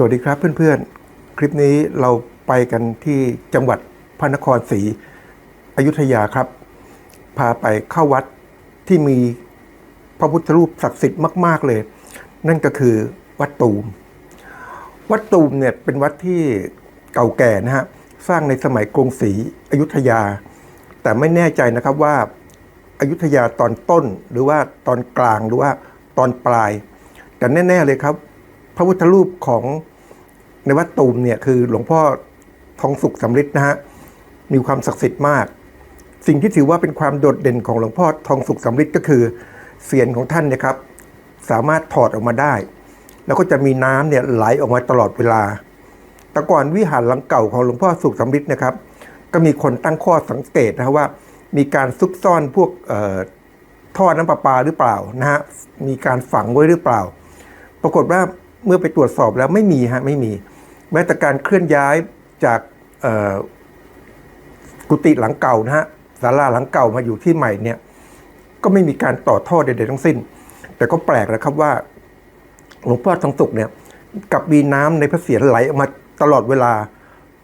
สวัสดีครับเพื่อนๆ คลิปนี้เราไปกันที่จังหวัดพระนครศรีอยุธยาครับ พาไปเข้าวัดที่มีพระพุทธรูปศักดิ์สิทธิ์มาก ๆเลย นั่นก็คือวัดตูม วัดตูมเนี่ยเป็นวัดที่เก่าแก่นะฮะสร้างในสมัยกรุงศรีอยุธยา แต่ไม่แน่ใจนะครับว่าอายุธยาตอนต้นหรือว่าตอนกลางหรือว่าตอนปลาย แต่แน่ ๆ เลยครับ พระพุทธรูปของในวัดตูมเนี่ยคือหลวงพ่อทองสุขสำริดนะฮะมีความศักดิ์สิทธิ์มาก สิ่งที่ถือว่าเป็นความโดดเด่นของหลวงพ่อทองสุขสำริดก็คือเสียนของท่านเนะครับ สามารถถอดออกมาได้ แล้วก็จะมีน้ำเนี่ยไหลออกมาตลอดเวลา แต่ก่อนวิหารหลังเก่าของหลวงพ่อสุขสำริดนะครับ ก็มีคนตั้งข้อสังเกตนะว่า มีการซุกซ่อนพวกเอ่อท่อน้ำประปาหรือเปล่านะฮะมีการฝังไว้หรือเปล่า ปรากฏว่า เมื่อไปตรวจสอบแล้วไม่มีฮะไม่มี แม้แต่การเคลื่อนย้ายจากกุฏิหลังเก่านะฮะศาลาหลังเก่ามาอยู่ที่ใหม่เนี่ย ก็ไม่มีการต่อท่อใดๆทั้งสิ้น แต่ก็แปลกนะครับว่าหลวงพ่อทองสุกเนี่ยกับมีน้ำในพระเศียรไหลออกมาตลอดเวลา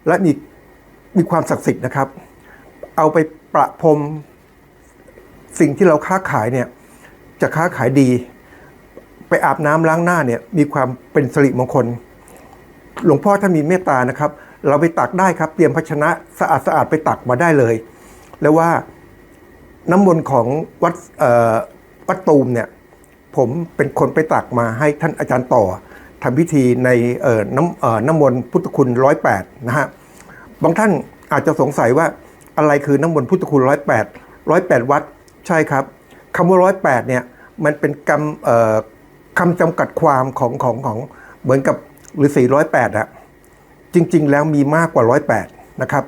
และมีมีความศักดิ์สิทธิ์นะครับ เอาไปประพรมสิ่งที่เราค้าขายเนี่ยจะค้าขายดี อาบน้ำล้างหน้าเนี่ยมีความเป็นสิริมงคล หลวงพ่อท่านมีเมตตานะครับ เราไปตักได้ครับ เตรียมภาชนะสะอาดสะอาดๆไปตักมาได้เลย แล้วว่าน้ำมนต์ของวัดวัดตูมเนี่ยผมเป็นคนไปตักมาให้ท่านอาจารย์ต่อทำพิธีในน้ำน้ำมนต์พุทธคุณร้อยแปดนะฮะบางท่านอาจจะสงสัยว่าอะไรคือน้ำมนต์พุทธคุณร้อยแปดร้อยแปดวัดใช่ครับคำว่าร้อยแปดเนี่ยมันเป็นคำเอ่อ คำจำกัดความของของของเหมือนกับหรือสี่ร้อยแปดอะจริง ๆ แล้วมีมากกว่าร้อยแปดนะครับ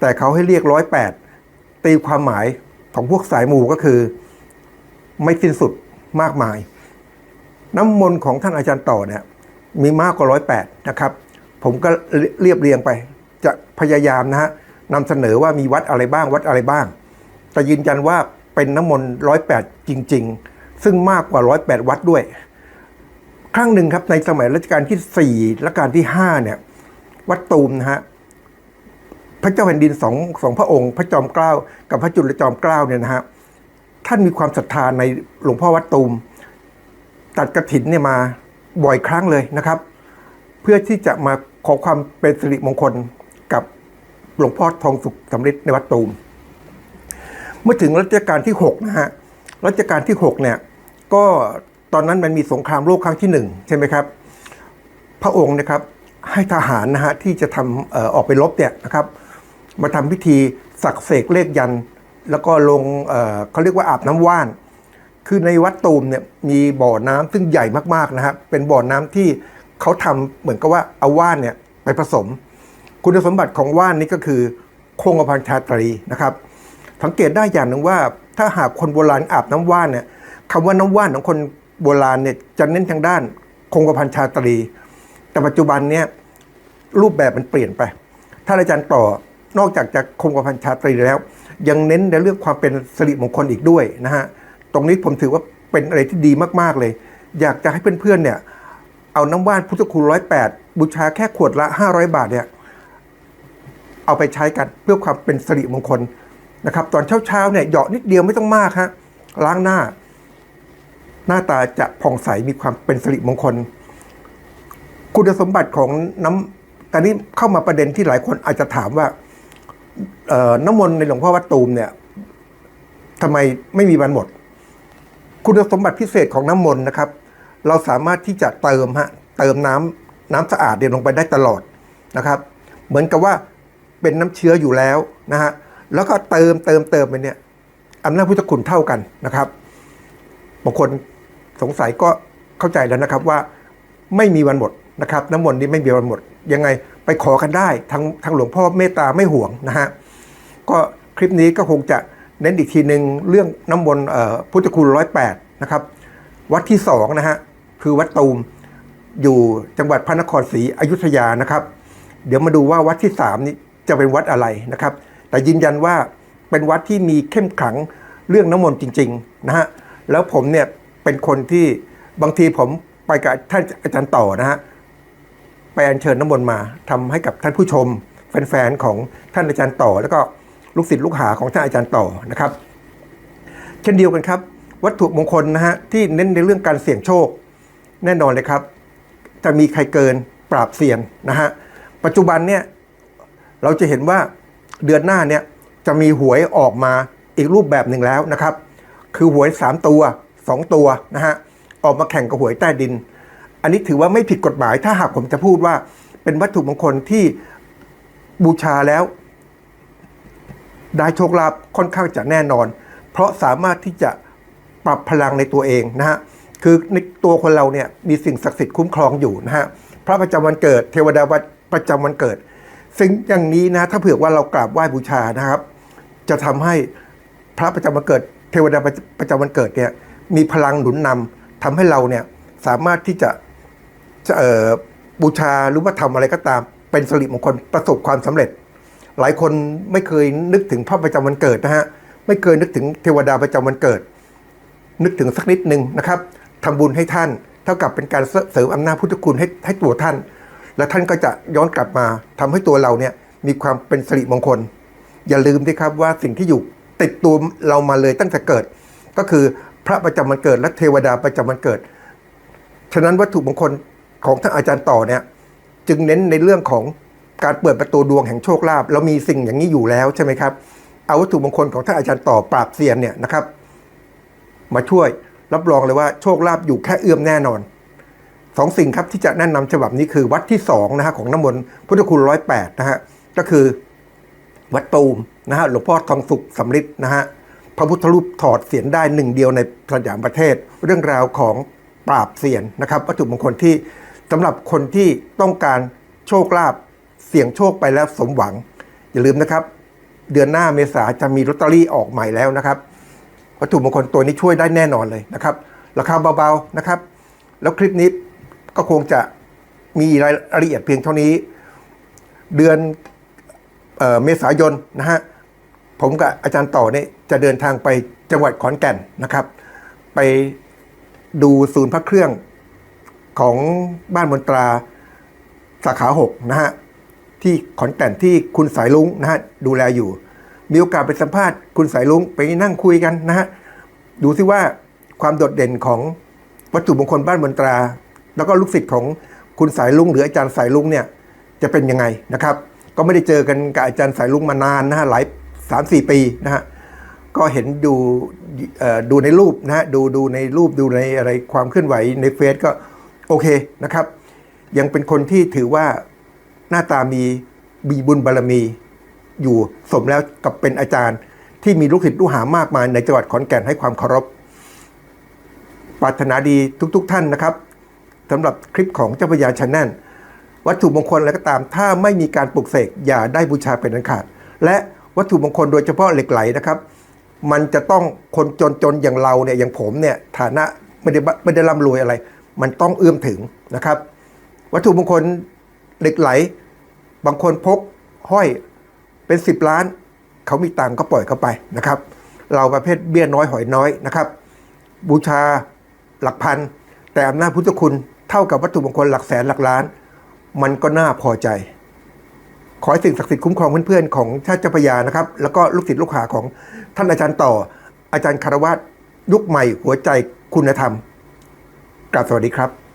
แต่เขาให้เรียกร้อยแปดตีความหมายของพวกสายมูก็คือ ไม่สิ้นสุดมากมาย น้ำมนต์ของท่านอาจารย์ต่อเนี่ยมีมากกว่าร้อยแปดนะครับ ผมก็เรียบเรียงไป จะพยายามนะฮะนำเสนอว่ามีวัดอะไรบ้างวัดอะไรบ้าง แต่ยืนยันว่าเป็นน้ำมนต์ร้อยแปดจริง ๆ ซึ่งมากกว่าร้อยแปดวัดด้วย รั้งหนึ่งครับในสมัยรัชกาลที่สี่และการที่ห้าเนี่ย วัดตูมนะฮะพระเจ้าแผ่นดินสองสองพระองค์ พระจอมเกล้ากับพระจุลจอมเกล้าเนี่ยนะฮะท่านมีความศรัทธาในหลวงพ่อวัดตูม ตัดกระถินเนี่ยมาบ่อยครั้งเลยนะครับ เพื่อที่จะมาขอความเป็นสิริมงคลกับหลวงพ่อทองสุขสำริดในวัดตูม เมื่อถึงรัชกาลที่6นะฮะรัชกาลที่6เนี่ยก็ ตอนนั้นมันมีสงครามโลกครั้งที่หนึ่งใช่ไหมครับ พระองค์นะครับให้ทหารนะฮะที่จะทำเอ่อออกไปรบเนี่ยนะครับ มาทำพิธีสักเสกเลขยัน แล้วก็ลงเอ่อเขาเรียกว่าอาบน้ำว่าน คือในวัดตูมเนี่ยมีบ่อน้ำซึ่งใหญ่มากๆนะครับเป็นบ่อน้ำที่เขาทำเหมือนกับว่าเอาว่านเนี่ยไปผสม คุณสมบัติของว่านนี้ก็คือคงกระพันชาตรีนะครับ สังเกตได้อย่างหนึ่งว่าถ้าหากคนโบราณอาบน้ำว่านเนี่ยคำว่าน้ำว่านของคน โบราณเนี่ยจะเน้นทางด้านคงกระพันชาตรี แต่ปัจจุบันเนี่ยรูปแบบมันเปลี่ยนไป ถ้าอาจารย์ต่อนอกจากจะคงกระพันชาตรีแล้ว ยังเน้นในเรื่องความเป็นสิริมงคลอีกด้วยนะฮะตรงนี้ผมถือว่าเป็นอะไรที่ดีมากๆเลย อยากจะให้เพื่อนๆเนี่ยเอาน้ำว่านพุทธคุณร้อยแปดบูชาแค่ขวดละ 500 บาทเนี่ยเอาไปใช้กันเพื่อความเป็นสิริมงคลนะครับ ตอนเช้าๆเนี่ยเหยาะนิดเดียวไม่ต้องมากฮะล้างหน้า หน้าตาจะผ่องใสมีความเป็นสิริมงคล คุณสมบัติของน้ำตอนนี้เข้ามาประเด็นที่หลายคนอาจจะถามว่าน้ำมนต์ในหลวงพ่อวัดตูมเนี่ยทำไมไม่มีวันหมด คุณสมบัติพิเศษของน้ำมนต์นะครับ เราสามารถที่จะเติมฮะเติมน้ำน้ำสะอาดเดินลงไปได้ตลอดนะครับ เหมือนกับว่าเป็นน้ำเชื้ออยู่แล้วนะฮะแล้วก็เติมเติมเติมไปเนี่ยอำนาจพุทธคุณเท่ากันนะครับบางคน สงสัยก็เข้าใจแล้วนะครับว่าไม่มีวันหมดนะครับน้ำมนต์นี้ไม่มีวันหมด ยังไงไปขอกันได้ทางทางหลวงพ่อเมตตาไม่ห่วงนะฮะก็คลิปนี้ก็คงจะเน้นอีกทีหนึ่งเรื่องน้ำมนต์พุทธคุณร้อยแปดนะครับ วัดที่สองนะฮะคือวัดตูมอยู่จังหวัดพระนครศรีอยุธยานะครับ เดี๋ยวมาดูว่าวัดที่สามนี้จะเป็นวัดอะไรนะครับ แต่ยืนยันว่าเป็นวัดที่มีเข้มขลังเรื่องน้ำมนต์จริงๆนะฮะแล้วผมเนี่ย เป็นคนที่บางทีผมไปกับท่านอาจารย์ต่อนะฮะไปอัญเชิญน้ำมนต์มาทำให้กับท่านผู้ชม แฟนๆของท่านอาจารย์ต่อ แล้วก็ลูกศิษย์ลูกหาของท่านอาจารย์ต่อนะครับ เช่นเดียวกันครับ วัตถุมงคลนะฮะที่เน้นในเรื่องการเสี่ยงโชค แน่นอนเลยครับ จะมีใครเกินปราบเสี่ยงนะฮะปัจจุบันเนี่ยเราจะเห็นว่าเดือนหน้าเนี่ยจะมีหวยออกมาอีกรูปแบบหนึ่งแล้วนะครับ คือหวย 3 ตัว 2 ตัวนะฮะออกมาแข่งกับหวยใต้ดิน อันนี้ถือว่าไม่ผิดกฎหมาย ถ้าหากผมจะพูดว่าเป็นวัตถุมงคลที่บูชาแล้ว ได้โชคลาภค่อนข้างจะแน่นอน เพราะสามารถที่จะปรับพลังในตัวเองนะฮะคือในตัวคนเราเนี่ยมีสิ่งศักดิ์สิทธิ์คุ้มครองอยู่นะฮะพระประจำวันเกิด เทวดาประจำวันเกิดสิ่งอย่างนี้นะถ้าเผื่อว่าเรากราบไหว้บูชานะครับ จะทำให้พระประจำวันเกิด เทวดาประจำวันเกิดเนี่ย มีพลังหนุนนำทำให้เราเนี่ยสามารถที่จะจะบูชาหรือว่าทำอะไรก็ตาม เป็นสิริมงคลประสบความสำเร็จ หลายคนไม่เคยนึกถึงพระประจำวันเกิดนะฮะไม่เคยนึกถึงเทวดาประจำวันเกิด นึกถึงสักนิดหนึ่งนะครับทำบุญให้ท่านเท่ากับเป็นการเสริมอำนาจพุทธคุณให้ให้ตัวท่าน และท่านก็จะย้อนกลับมาทำให้ตัวเราเนี่ยมีความเป็นสิริมงคล อย่าลืมนะครับว่าสิ่งที่อยู่ติดตัวเรามาเลยตั้งแต่เกิด ก็คือ พระประจำวันเกิดและเทวดาประจำวันเกิด ฉะนั้นวัตถุมงคลของท่านอาจารย์ต่อเนี่ยจึงเน้นในเรื่องของการเปิดประตูดวงแห่งโชคลาภเรามีสิ่งอย่างนี้อยู่แล้วใช่ไหมครับ เอาวัตถุมงคลของท่านอาจารย์ต่อปราบเซียนเนี่ยนะครับ มาช่วยรับรองเลยว่าโชคลาภอยู่แค่เอื้อมแน่นอนสองสิ่งครับที่จะแนะนำฉบับนี้คือวัดที่สองนะฮะของน้ำมนต์พุทธคุณร้อยแปดนะฮะก็คือวัดตูมนะฮะหลวงพ่อทองสุขสำริดนะฮะ พระพุทธรูปถอดเสียนได้หนึ่งเดียวในสยามประเทศ เรื่องราวของปราบเสียนนะครับวัตถุมงคลที่สำหรับคนที่ต้องการโชคลาภเสี่ยงโชคไปแล้วสมหวัง อย่าลืมนะครับ เดือนหน้าเมษาจะมีลอตเตอรี่ออกใหม่แล้วนะครับ วัตถุมงคลตัวนี้ช่วยได้แน่นอนเลยนะครับ ราคาเบาๆนะครับ แล้วคลิปนี้ก็คงจะมีรายละเอียดเพียงเท่านี้ เดือนเออเมษายนนะฮะ ผมกับอาจารย์ต่อเนี่ยจะเดินทางไปจังหวัดขอนแก่นนะครับ ไปดูศูนย์พระเครื่องของบ้านมนตราสาขาหกนะฮะที่ขอนแก่นที่คุณสายลุงนะฮะดูแลอยู่ มีโอกาสไปสัมภาษณ์คุณสายลุงไปนั่งคุยกันนะฮะดูซิว่าความโดดเด่นของวัตถุมงคลบ้านมนตรา แล้วก็ลูกศิษย์ของคุณสายลุงหรืออาจารย์สายลุงเนี่ยจะเป็นยังไงนะครับ ก็ไม่ได้เจอกันกับอาจารย์สายลุงมานานนะฮะหลาย สามสี่ปีนะฮะก็เห็นดูดูในรูปนะฮะดูดูในรูปดูในอะไรความเคลื่อนไหวในเฟซก็โอเคนะครับ ยังเป็นคนที่ถือว่าหน้าตามีมีบุญบารรมีอยู่สมแล้วกับเป็นอาจารย์ ที่มีลูกศิษย์ลูกหามากมายในจังหวัดขอนแก่นให้ความเคารพปรารถนาดีทุกๆท่านนะครับสำหรับคลิปของเจ้าพระยาชันแนลวัตถุมงคลอะไรก็ตาม ถ้าไม่มีการปลุกเสกอย่าได้บูชาเป็นอันขาด และ วัตถุมงคลโดยเฉพาะเหล็กไหลนะครับ มันจะต้องคนจนๆอย่างเราเนี่ยอย่างผมเนี่ยฐานะไม่ได้ไม่ได้ร่ำรวยอะไร มันต้องเอื้อมถึงนะครับ วัตถุมงคลเหล็กไหล บางคนพกห้อยเป็นสิบล้าน เขามีตังก็ปล่อยเขาไปนะครับ เราประเภทเบี้ยน้อยหอยน้อยนะครับ บูชาหลักพัน แต่อำนาจพุทธคุณเท่ากับวัตถุมงคลหลักแสนหลักล้าน มันก็น่าพอใจ ขอให้สิ่งศักดิ์สิทธิ์คุ้มครองเพื่อนๆของชาติเจ้าพยานะครับ แล้วก็ลูกศิษย์ลูกหาของท่านอาจารย์ต่อ อาจารย์คารวะยุคใหม่หัวใจคุณธรรมกราบสวัสดีครับ